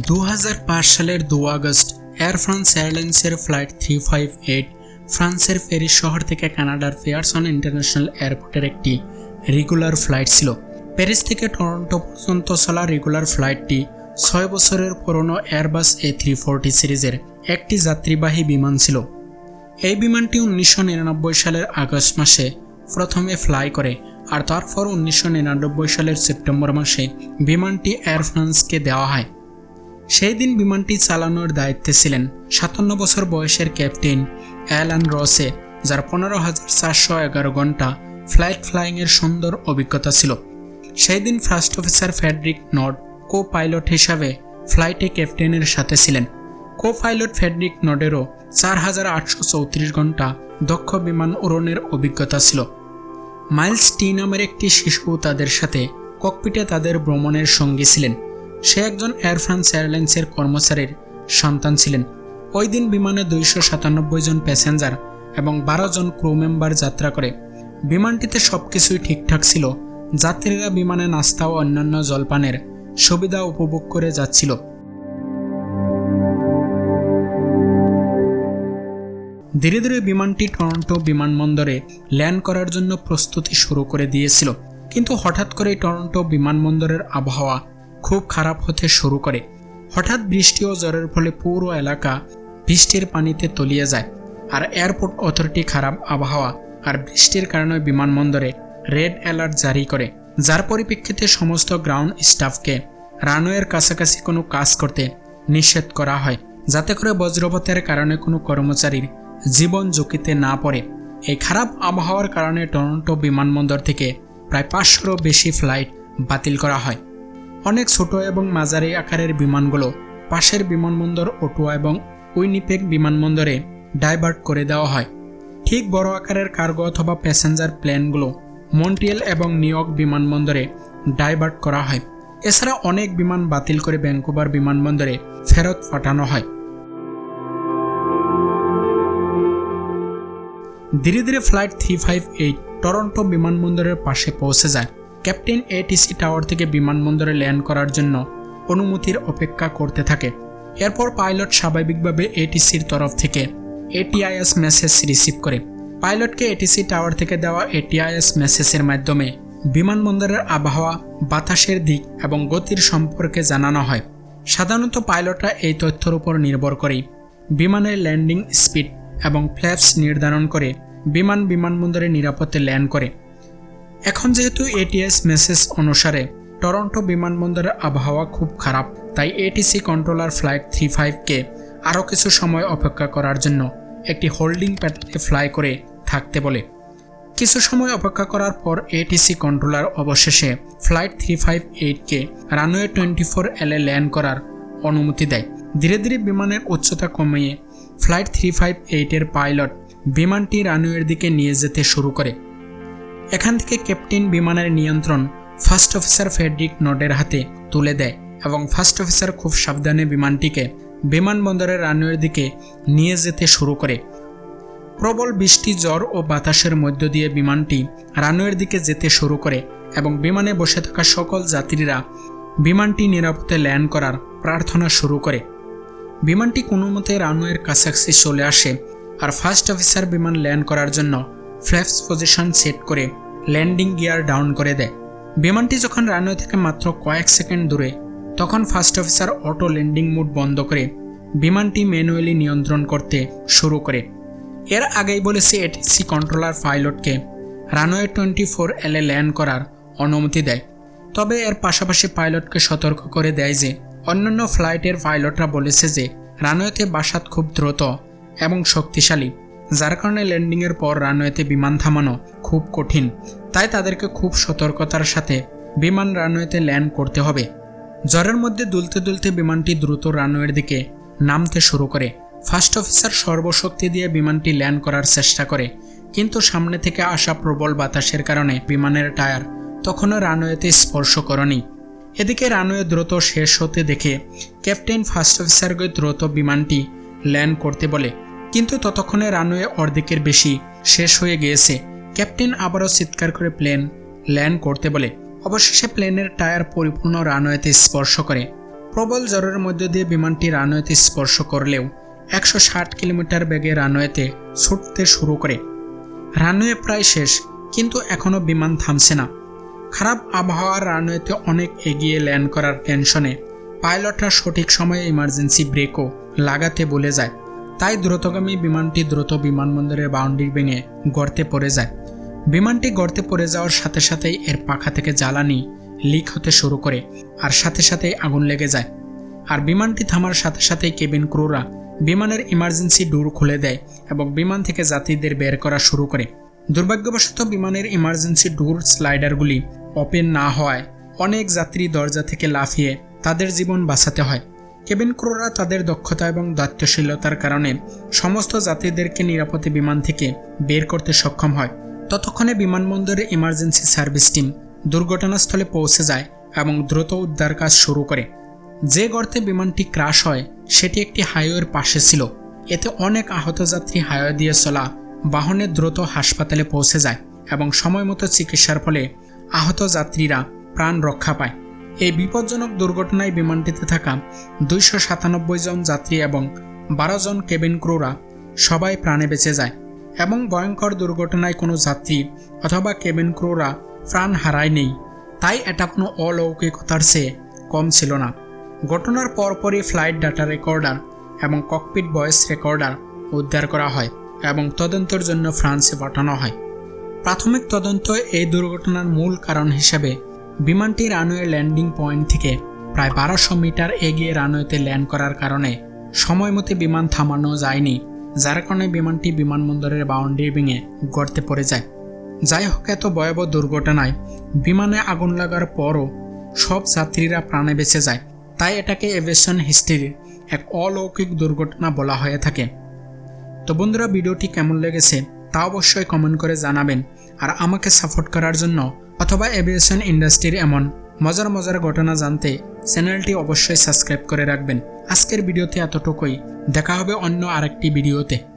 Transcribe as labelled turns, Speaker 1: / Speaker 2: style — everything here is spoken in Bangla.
Speaker 1: দু হাজার পাঁচ সালের দু আগস্ট এয়ার ফ্রান্স এয়ারলাইন্সের ফ্লাইট থ্রি ফাইভ এইট ফ্রান্সের প্যারিস শহর থেকে কানাডার পেয়ারসন ইন্টারন্যাশনাল এয়ারপোর্টের একটি রেগুলার ফ্লাইট ছিল। প্যারিস থেকে টরন্টো পর্যন্ত চলা রেগুলার ফ্লাইটটি ছয় বছরের পুরনো এয়ারবাস এ থ্রি ফোরটি সিরিজের একটি যাত্রীবাহী বিমান ছিল। এই বিমানটি উনিশশো নিরানব্বই সালের আগস্ট মাসে প্রথমে ফ্লাই করে আর তারপর উনিশশো নিরানব্বই সালের সেপ্টেম্বর মাসে বিমানটি এয়ার ফ্রান্সকে দেওয়া হয়। সেই দিন বিমানটি চালানোর দায়িত্বে ছিলেন সাতান্ন বছর বয়সের ক্যাপ্টেন অ্যালান রসে, যার পনেরো হাজার চারশো এগারো ঘণ্টা ফ্লাইট ফ্লাইংয়ের সুন্দর অভিজ্ঞতা ছিল। সেই দিন first officer Frederick Naud co pilot হিসাবে ফ্লাইটে ক্যাপ্টেনের সাথে ছিলেন। কো পাইলট ফেডরিক নডেরও চার হাজার আটশো চৌত্রিশ ঘণ্টা দক্ষ বিমান উড়নের অভিজ্ঞতা ছিল। মাইলস টি নামের একটি শিশু তাদের সাথে ককপিটে তাদের ভ্রমণের সঙ্গী ছিলেন। সে একজন এয়ার ফ্রান্স এয়ারলাইন্সের কর্মচারীর সন্তান ছিলেন। ওই দিন বিমানে দুইশো সাতানব্বই জন প্যাসেঞ্জার এবং বারো জন ক্রু মেম্বার যাত্রা করে। বিমানটিতে সব কিছুই ঠিকঠাক ছিল। যাত্রীরা বিমানে নাস্তা ও অন্যান্য জলপানের সুবিধা উপভোগ করে যাচ্ছিল। ধীরে ধীরে বিমানটি টরন্টো বিমানবন্দরে ল্যান্ড করার জন্য প্রস্তুতি শুরু করে দিয়েছিল। কিন্তু হঠাৎ করে টরন্টো বিমানবন্দরের আবহাওয়া খুব খারাপ হতে শুরু করে। হঠাৎ বৃষ্টি ও জ্বরের ফলে পুরো এলাকা বৃষ্টির পানিতে তলিয়ে যায় আর এয়ারপোর্ট অথরিটি খারাপ আবহাওয়া আর বৃষ্টির কারণে বিমানবন্দরে রেড অ্যালার্ট জারি করে, যার পরিপ্রেক্ষিতে সমস্ত গ্রাউন্ড স্টাফকে রানওয়ের কাছাকাছি কোনো কাজ করতে নিষেধ করা হয়, যাতে করে বজ্রপাতের কারণে কোনো কর্মচারীর জীবন ঝুঁকিতে না পড়ে। এই খারাপ আবহাওয়ার কারণে টরন্টো বিমানবন্দর থেকে প্রায় পাঁচশোরও বেশি ফ্লাইট বাতিল করা হয়। অনেক ছোট এবং মাঝারি আকারের বিমানগুলো পাশের বিমানবন্দর ওটুয়া এবং উইনিপেক বিমানবন্দরে ডাইভার্ট করে দেওয়া হয়। ঠিক বড় আকারের কার্গো অথবা প্যাসেঞ্জার প্লেনগুলো মন্ট্রিয়েল এবং নিউইয়র্ক বিমানবন্দরে ডাইভার্ট করা হয়। এছাড়া অনেক বিমান বাতিল করে ব্যাঙ্কুভার বিমানবন্দরে ফেরত পাঠানো হয়। ধীরে ধীরে flight three five eight Toronto বিমানবন্দরের পাশে পৌঁছে যায়। ক্যাপ্টেন এটিসি টাওয়ার থেকে বিমানবন্দরে ল্যান্ড করার জন্য অনুমতির অপেক্ষা করতে থাকে। এরপর পাইলট স্বাভাবিকভাবে এটিসির তরফ থেকে এটিআইএস মেসেজ রিসিভ করে। পাইলটকে এটিসি টাওয়ার থেকে দেওয়া এটিআইএস মেসেজের মাধ্যমে বিমানবন্দরের আবহাওয়া, বাতাসের দিক এবং গতির সম্পর্কে জানানো হয়। সাধারণত পাইলটরা এই তথ্যের উপর নির্ভর করেই বিমানের ল্যান্ডিং স্পিড এবং ফ্ল্যাপস নির্ধারণ করে বিমান বিমানবন্দরে নিরাপদে ল্যান্ড করে। এখন যেহেতু এটিএস মেসেজ অনুসারে টরন্টো বিমানবন্দরের আবহাওয়া খুব খারাপ, তাই এটিসি কন্ট্রোলার ফ্লাইট থ্রি ফাইভকে আরও কিছু সময় অপেক্ষা করার জন্য একটি হোল্ডিং প্যাটার্নে ফ্লাই করে থাকতে বলে। কিছু সময় অপেক্ষা করার পর এটিসি কন্ট্রোলার অবশেষে flight three five এইটকে runway twenty four L land করার অনুমতি দেয়। ধীরে ধীরে বিমানের উচ্চতা কমিয়ে ফ্লাইট থ্রি ফাইভ এইটের পাইলট বিমানটি রানওয়ের দিকে নিয়ে যেতে শুরু করে। এখান থেকে ক্যাপ্টেন বিমানের নিয়ন্ত্রণ ফার্স্ট অফিসার ফেডরিক নডের হাতে তুলে দেয় এবং ফার্স্ট অফিসার খুব সাবধানে বিমানটিকে বিমানবন্দরের রানওয়ের দিকে নিয়ে যেতে শুরু করে। প্রবল বৃষ্টি, জ্বর ও বাতাসের মধ্য দিয়ে বিমানটি রানওয়ের দিকে যেতে শুরু করে এবং বিমানে বসে থাকা সকল যাত্রীরা বিমানটি নিরাপদে ল্যান্ড করার প্রার্থনা শুরু করে। বিমানটি কোনো মতে রানওয়ের কাছাকাছি চলে আসে আর ফার্স্ট অফিসার বিমান ল্যান্ড করার জন্য ফ্ল্যাপস পজিশন সেট করে ল্যান্ডিং গিয়ার ডাউন করে দেয়। বিমানটি যখন রানওয়ে থেকে মাত্র কয়েক সেকেন্ড দূরে, তখন first officer auto landing mode বন্ধ করে বিমানটি ম্যানুয়ালি নিয়ন্ত্রণ করতে শুরু করে। এর আগেই বলেছে ATC controller পাইলটকে runway twenty four L land করার অনুমতি দেয়। তবে এর পাশাপাশি পাইলটকে সতর্ক করে দেয় যে, অন্যান্য ফ্লাইটের পাইলটরা বলেছে যে, রানওয়েতে বাসাত খুব দ্রুত এবং শক্তিশালী যার কারণে ল্যান্ডিংয়ের পর রানওয়েতে বিমান থামানো খুব কঠিন। তাই তাদেরকে খুব সতর্কতার সাথে বিমান রানওয়েতে ল্যান্ড করতে হবে। জ্বরের মধ্যে দুলতে দুলতে বিমানটি দ্রুত রানওয়ের দিকে নামতে শুরু করে। ফার্স্ট অফিসার সর্বশক্তি দিয়ে বিমানটি ল্যান্ড করার চেষ্টা করে। কিন্তু সামনে থেকে আসা প্রবল বাতাসের কারণে বিমানের টায়ার তখনও রানওয়েতে স্পর্শ করেনি। এদিকে রানওয়ে দ্রুত শেষ হতে দেখে ক্যাপ্টেন ফার্স্ট অফিসারকে দ্রুত বিমানটি ল্যান্ড করতে বলে কিন্তু ততক্ষণে রানওয়ে অর্ধেকের বেশি শেষ হয়ে গিয়েছে। ক্যাপ্টেন আবারও চিৎকার করে প্লেন ল্যান্ড করতে বলে। অবশেষে প্লেনের টায়ার পরিপূর্ণ রানওয়েতে স্পর্শ করে। প্রবল জ্বরের মধ্য দিয়ে বিমানটি রানওয়েতে স্পর্শ করলেও একশো ষাট কিলোমিটার বেগে রানওয়েতে ছুটতে শুরু করে। রানওয়ে প্রায় শেষ, কিন্তু এখনও বিমান থামছে না। খারাপ আবহাওয়ার রানওয়েতে অনেক এগিয়ে ল্যান্ড করার টেনশনে পাইলটরা সঠিক সময়ে ইমার্জেন্সি ব্রেকও লাগাতে বলে যায়। তাই দ্রুতগামী বিমানটি দ্রুত বিমানবন্দরের বাউন্ডারি ভেঙে গর্তে পড়ে যায়। বিমানটি গর্তে পড়ে যাওয়ার সাথে সাথেই এর পাখা থেকে জ্বালানি লিক হতে শুরু করে আর সাথে সাথেই আগুন লেগে যায়। আর বিমানটি থামার সাথে সাথেই কেবিন ক্রুরা বিমানের ইমার্জেন্সি ডোর খুলে দেয় এবং বিমান থেকে যাত্রীদের বের করা শুরু করে। দুর্ভাগ্যবশত বিমানের ইমার্জেন্সি ডোর স্লাইডারগুলি ওপেন না হওয়ায় অনেক যাত্রী দরজা থেকে লাফিয়ে তাদের জীবন বাঁচাতে হয়। কেবিন ক্রুরা তাদের দক্ষতা এবং দায়িত্বশীলতার কারণে সমস্ত যাত্রীদেরকে নিরাপদে বিমান থেকে বের করতে সক্ষম হয়। ততক্ষণে বিমানবন্দরের ইমার্জেন্সি সার্ভিস টিম দুর্ঘটনাস্থলে পৌঁছে যায় এবং দ্রুত উদ্ধার কাজ শুরু করে। যে গর্তে বিমানটি ক্রাশ হয়, সেটি একটি হাইওয়ের পাশে ছিল। এতে অনেক আহত যাত্রী হাইওয়ে দিয়ে চলা বাহনে দ্রুত হাসপাতালে পৌঁছে যায় এবং সময় মতো চিকিৎসার ফলে আহত যাত্রীরা প্রাণ রক্ষা পায়। এই বিপজ্জনক দুর্ঘটনায় বিমানটিতে থাকা দুইশো সাতানব্বই জন যাত্রী এবং বারো জন কেবিন ক্রুরা সবাই প্রাণে বেঁচে যায় এবং ভয়ঙ্কর দুর্ঘটনায় কোনো যাত্রী অথবা কেবিন ক্রুরা প্রাণ হারায় নেই। তাই এটা কোনো অলৌকিকতার চেয়ে কম ছিল না। ঘটনার পরপরই ফ্লাইট ডাটা রেকর্ডার এবং ককপিট ভয়েস রেকর্ডার উদ্ধার করা হয় এবং তদন্তের জন্য ফ্রান্সে পাঠানো হয়। প্রাথমিক তদন্ত এই দুর্ঘটনার মূল কারণ হিসেবে বিমানটি রানওয়ে ল্যান্ডিং পয়েন্ট থেকে প্রায় বারোশো মিটার এগিয়ে রানওয়েতে ল্যান্ড করার কারণে সময় মতো বিমান থামানো যায়নি, যার কারণে বিমানটি বিমানবন্দরের বাউন্ডারি ভেঙে গড়তে পড়ে যায়। যাই হোক, এত ভয়াবহ দুর্ঘটনায় বিমানে আগুন লাগার পরও সব যাত্রীরা প্রাণে বেঁচে যায়। তাই এটাকে এভিয়েশন হিস্ট্রির এক অলৌকিক দুর্ঘটনা বলা হয়ে থাকে। তো বন্ধুরা, ভিডিওটি কেমন লেগেছে তা অবশ্যই কমেন্ট করে জানাবেন। আর আমাকে সাপোর্ট করার জন্য অথবা এভিয়েশন ইন্ডাস্ট্রির এমন মজার মজার ঘটনা জানতে চ্যানেলটি অবশ্যই সাবস্ক্রাইব করে রাখবেন। আজকের ভিডিওতে এতটুকুই। দেখা হবে অন্য আরেকটি ভিডিওতে।